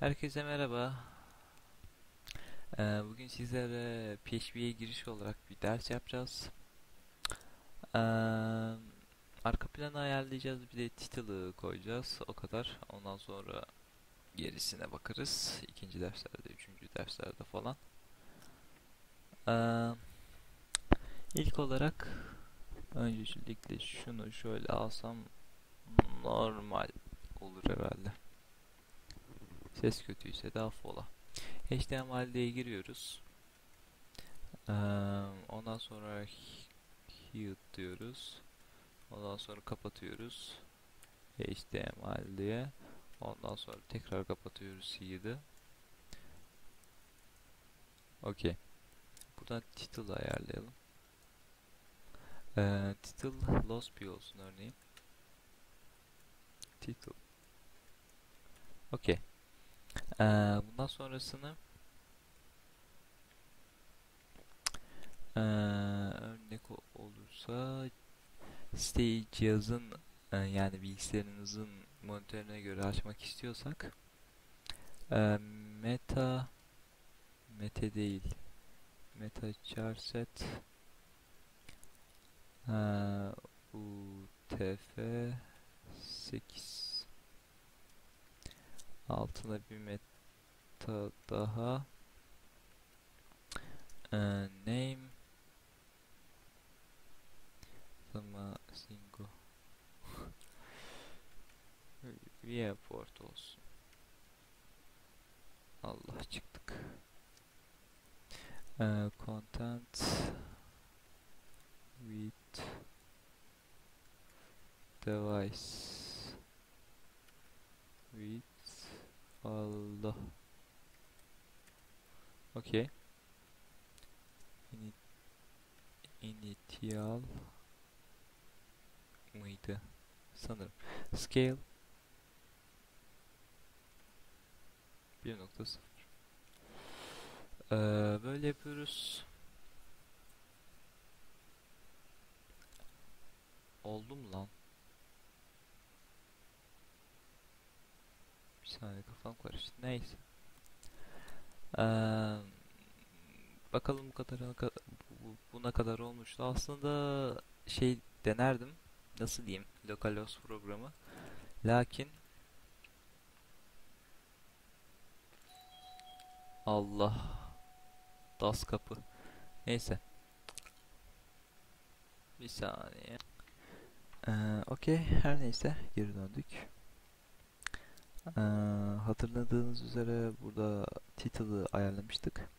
Herkese merhaba. Ee, bugün sizlere PHP'ye giriş olarak bir ders yapacağız. Ee, arka planı ayarlayacağız, bir de title'ı koyacağız. O kadar. Ondan sonra gerisine bakarız. İkinci derslerde, üçüncü derslerde falan. Ee, ilk olarak öncelikle şunu şöyle alsam normal olur herhalde. Ses kötüyse de affola. HTML'ye giriyoruz. Ondan sonra hide diyoruz. Ondan sonra kapatıyoruz. HTML diye. Ondan sonra tekrar kapatıyoruz hide'ı. Okey. Buradan title ayarlayalım. Ee, title lost bir olsun örneğin. Title. Okey. Ee, bundan sonrasını ee, örnek olursa siteyi cihazın e, yani bilgisayarınızın monitörüne göre açmak istiyorsak ee, meta meta değil meta charset ee, utf 8 altına bir meta daha. Ee, name. Ama singo viewport olsun. Allah çıktık. Ee, content with device with Allah Okay. Ini initial mıydı? Sanırım. Scale 1.0 ee, böyle yapıyoruz. Oldu mu lan? Saniye kafam karıştı. Neyse. Ee, bakalım bu kadar bu- buna kadar olmuştu. Aslında şey denerdim. Nasıl diyeyim? Localhost programı. Lakin Allah DAS kapı. Neyse. Bir saniye. Ee, Okey. Her neyse. Geri döndük. Ee, hatırladığınız üzere burada title'ı ayarlamıştık.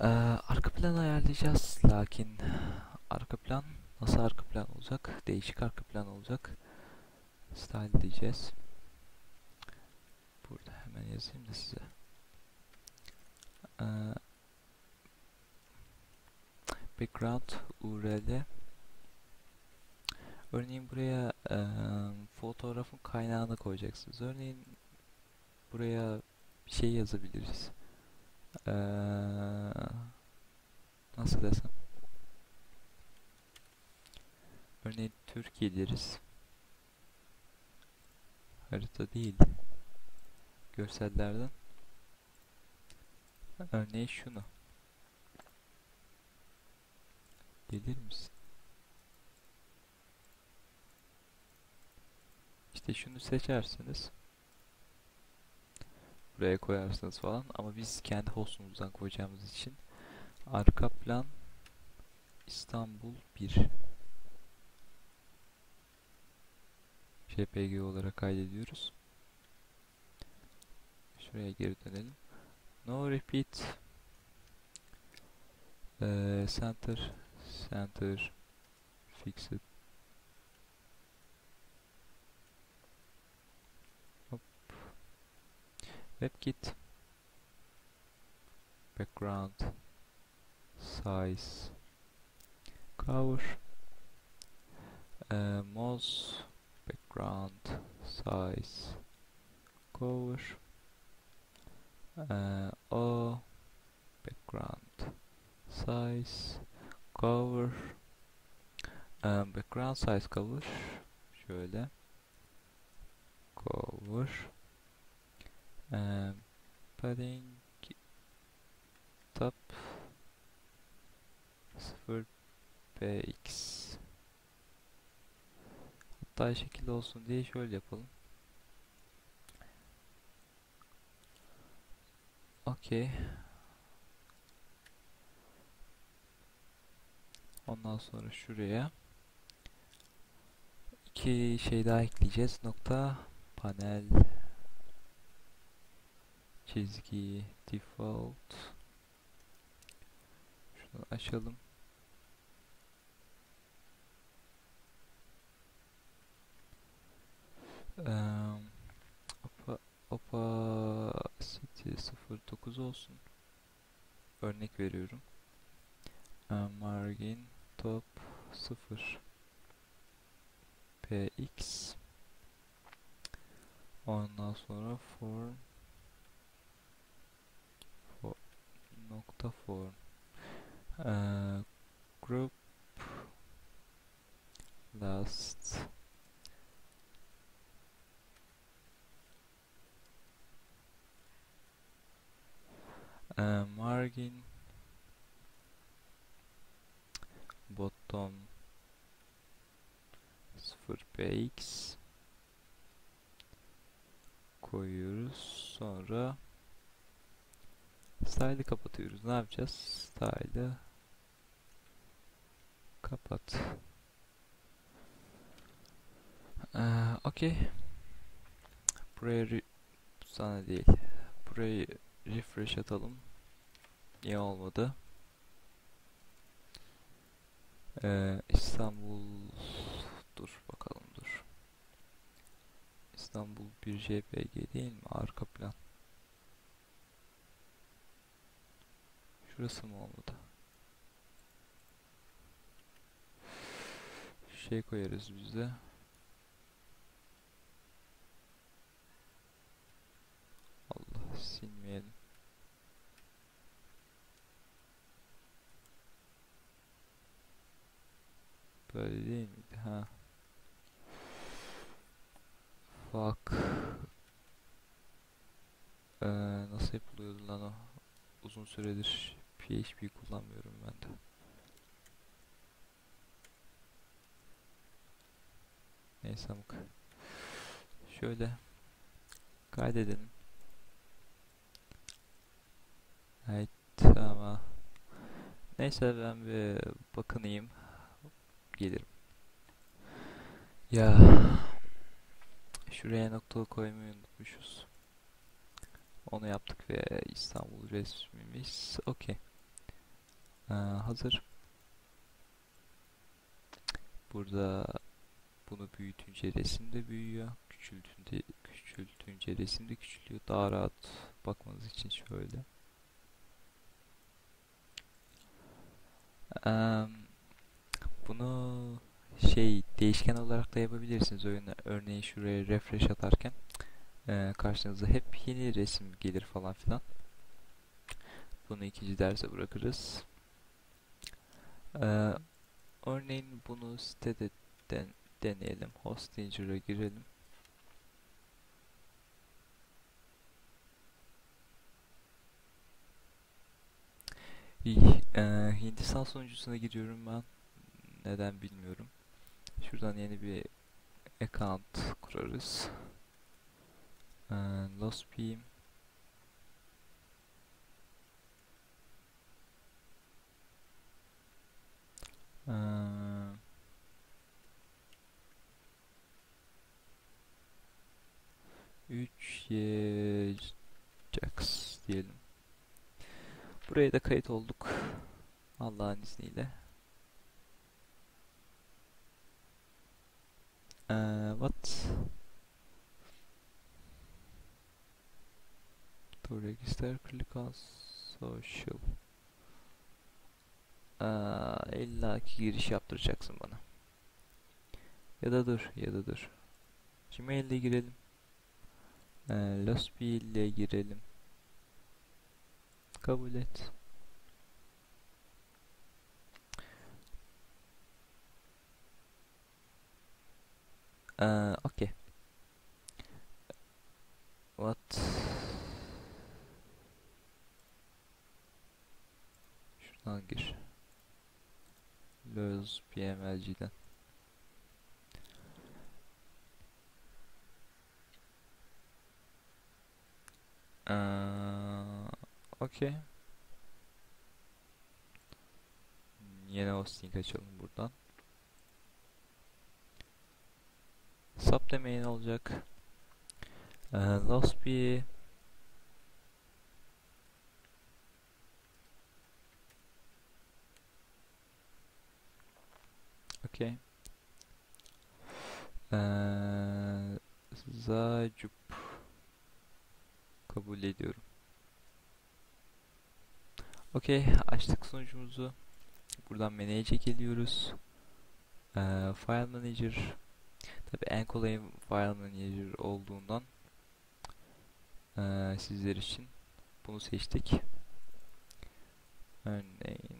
Ee, arka plan ayarlayacağız. Lakin arka plan nasıl arka plan olacak? Değişik arka plan olacak. Style diyeceğiz. Burada hemen yazayım da size. Ee, background URL Örneğin buraya eee, fotoğrafın kaynağını koyacaksınız. Örneğin buraya bir şey yazabiliriz. Eee, nasıl desem? Örneğin Türkiye deriz. Harita değil. Görsellerden. Örneğin şunu. Gelir misin? İşte şunu seçersiniz. Buraya koyarsınız falan ama biz kendi hostumuzdan koyacağımız için arka plan İstanbul 1 JPG olarak kaydediyoruz. Şuraya geri dönelim. No repeat Eee, center center fixed WebKit background size. Cover. Uh, mouse background size. Cover. Uh, o background size. Cover. Ee, background size cover. Şöyle. Cover Ee, padding top 0 px hatta şekil olsun diye şöyle yapalım. Okey. Ondan sonra şuraya iki şey daha ekleyeceğiz. Nokta panel çizgi default. Şunu açalım. Eee, opa, opacity 09 olsun. Örnek veriyorum. Eee, margin top 0 px. Ondan sonra form nokta form. Eee, group last. Eee, margin bottom 0 px koyuyoruz. Sonra style'ı kapatıyoruz. Ne yapacağız? Style'ı kapat. Eee okey. Buraya sana değil. Burayı refresh atalım. Niye olmadı? Eee, İstanbul dur bakalım dur. İstanbul bir JPG değil mi? Arka plan şurası mı olmadı? Şey koyarız biz de. Allah silmeyelim. Böyle değil miydi? Ha. Fuck. Ee, nasıl yapılıyordu lan o? Uzun süredir PHP kullanmıyorum ben de. Neyse amk. Şöyle kaydedelim. Evet tamam neyse ben bir bakınayım. Gelirim. Ya. Şuraya nokta koymayı unutmuşuz. Onu yaptık ve İstanbul resmimiz okey Ee, hazır. Burada bunu büyütünce resim de büyüyor. Küçültünce küçültünce resim de küçülüyor. Daha rahat bakmanız için şöyle. Em, bunu şey değişken olarak da yapabilirsiniz oyunu örneğin şuraya refresh atarken e, karşınıza hep yeni resim gelir falan filan. Bunu ikinci derse bırakırız Ee, örneğin bunu sitede den- deneyelim. Hostinger'a girelim. İyi, e, Hindistan sunucusuna giriyorum ben. Neden bilmiyorum. Şuradan yeni bir account kurarız. Ee, Lost Ee, üç Jax diyelim. Buraya da kayıt olduk. Allah'ın izniyle. Ee, what? To register, click on social. Aa, illa ki giriş yaptıracaksın bana. Ya da dur, ya da dur. Gmail ile girelim. Ee, ile girelim. Kabul et. Ee, okay. What? Şuradan gir. Loz PMLG'den. Ee, okay. Yeni hosting açalım buradan. Subdomain olacak. Ee, lost Okay. Ee, Zacup kabul ediyorum. Okay, açtık sunucumuzu. Buradan manage'e geliyoruz. Ee, file manager. Tabi en kolay file manager olduğundan ee, sizler için bunu seçtik. Örneğin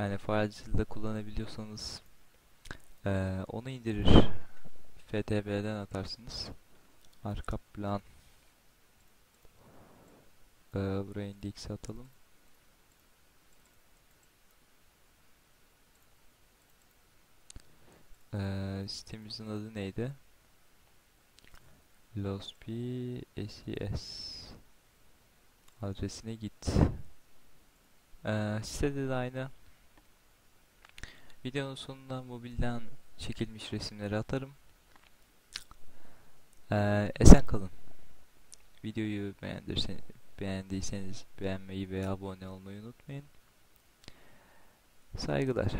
yani FileZill'de kullanabiliyorsanız ee, onu indirir. FTP'den atarsınız. Arka plan ee, buraya index atalım. Ee, sitemizin adı neydi? Losp SES adresine git. Ee, sitede de aynı. Videonun sonunda mobilden çekilmiş resimleri atarım. Ee, esen kalın. Videoyu beğendirseniz, beğendiyseniz beğenmeyi ve abone olmayı unutmayın. Saygılar.